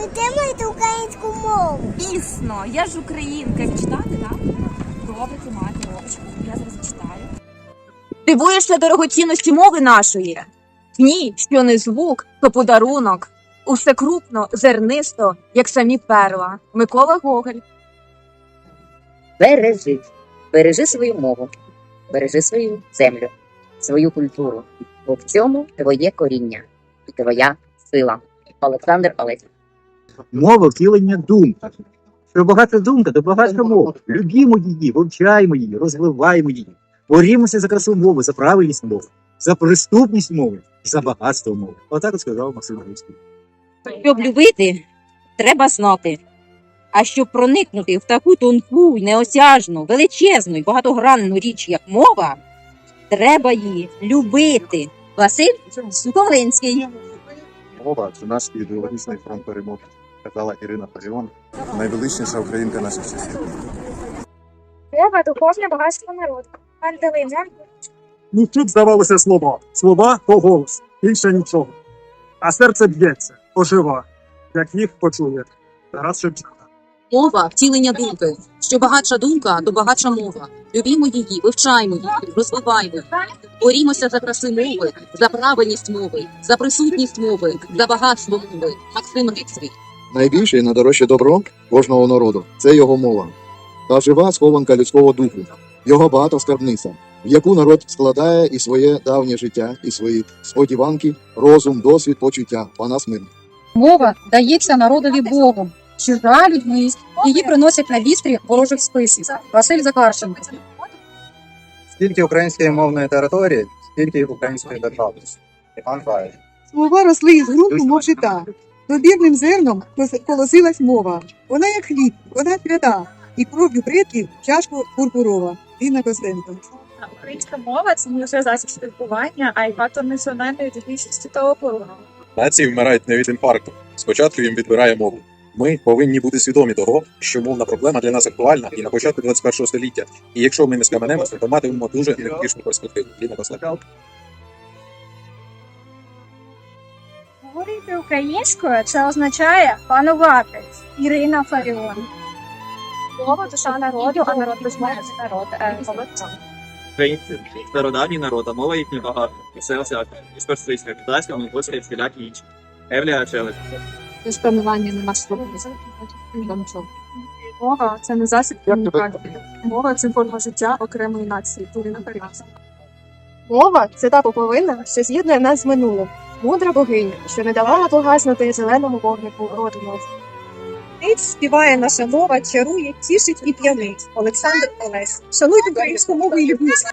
підтримуєте українську мову. Дійсно, я ж українка. Читати, так? Добре, тримайте робочку. Я зараз читаю. Дивуєшся дорогоцінності мови нашої? Ні, що не звук, то подарунок. Усе крупно, зернисто, як самі перла. Микола Гоголь. Бережи. Бережи свою мову, бережи свою землю, свою культуру. Бо в цьому твоє коріння і твоя сила. Олександр Олесь. Мова втілення думки. Що багата думка, то багата мова. Любімо її, вивчаємо її, розвиваємо її. Борімося за красу мови, за правильність мови, за приступність мови, за багатство мови. Отак от сказав Максим Горицький. Щоб любити, треба знати. А щоб проникнути в таку тонку, й неосяжну, величезну й багатогранну річ, як мова, треба її любити. Василь Сухомлинський. Мова це наш ідеологічний фронт перемоги, казала Ірина Фаріон, найвеличніша українка наших часів. Мова духовне багатство народу. Антилина. Ну тут здавалося слова. Слова то голос, більше нічого. А серце б'ється, ожива, як їх почує. Тарас Шевченко. Мова втілення думки. Що багатша думка, то багатша мова. Любімо її, вивчаємо її, розвиваємо. Борімося за краси мови, за правильність мови, за присутність мови, за багатство мови. Максим Грицький. Найбільше і найдорожче добро кожного народу це його мова. Та жива схованка людського духу, його багата скарбниця, в яку народ складає і своє давнє життя, і свої сподіванки, розум, досвід, почуття. Пана мир. Мова дається народові Богом, чужа людьми, її приносять на вістрі ворожих списів. Василь Закарченко. Скільки української мовної території, скільки української державності. Іван Слова росли із ґрунту, мов жита. Добірним зерном колосилась мова. Вона як хліб, вона свята, і кров'ю предків чашку пурпурова. Інна Костенко. Українська мова це не лише засіб спілкування, а й фактор національної ідентичності та опору. Нації вмирають не від інфаркту. Спочатку їм відбирає мову. Ми повинні бути свідомі того, що мовна проблема для нас актуальна і на початку 21 століття. І якщо ми не сkamенемося, то матимемо дуже невтішну перспективу. Ліна Кослак. Говорити українською це означає панувати. Ірина Фаріон. Мова душа народу, а народ без мови це народ. Е, Українці стародавній народ, а мова їхня багато. І все осяка. І китайська, монгольська і всілякі інші. Евлія Челик. Спрямування нема слова. Мова це не засіб комунікації. Мова це форма життя окремої нації. Турина Каріаса. Мова це та поповина, що з'єднує нас з минулим. Мудра богиня, що не давала погаснути зеленому вогнику роду. Ниць співає наша мова, чарує, тішить і п'янить. Олександр Олесь. Шануйте українську мову і любіть.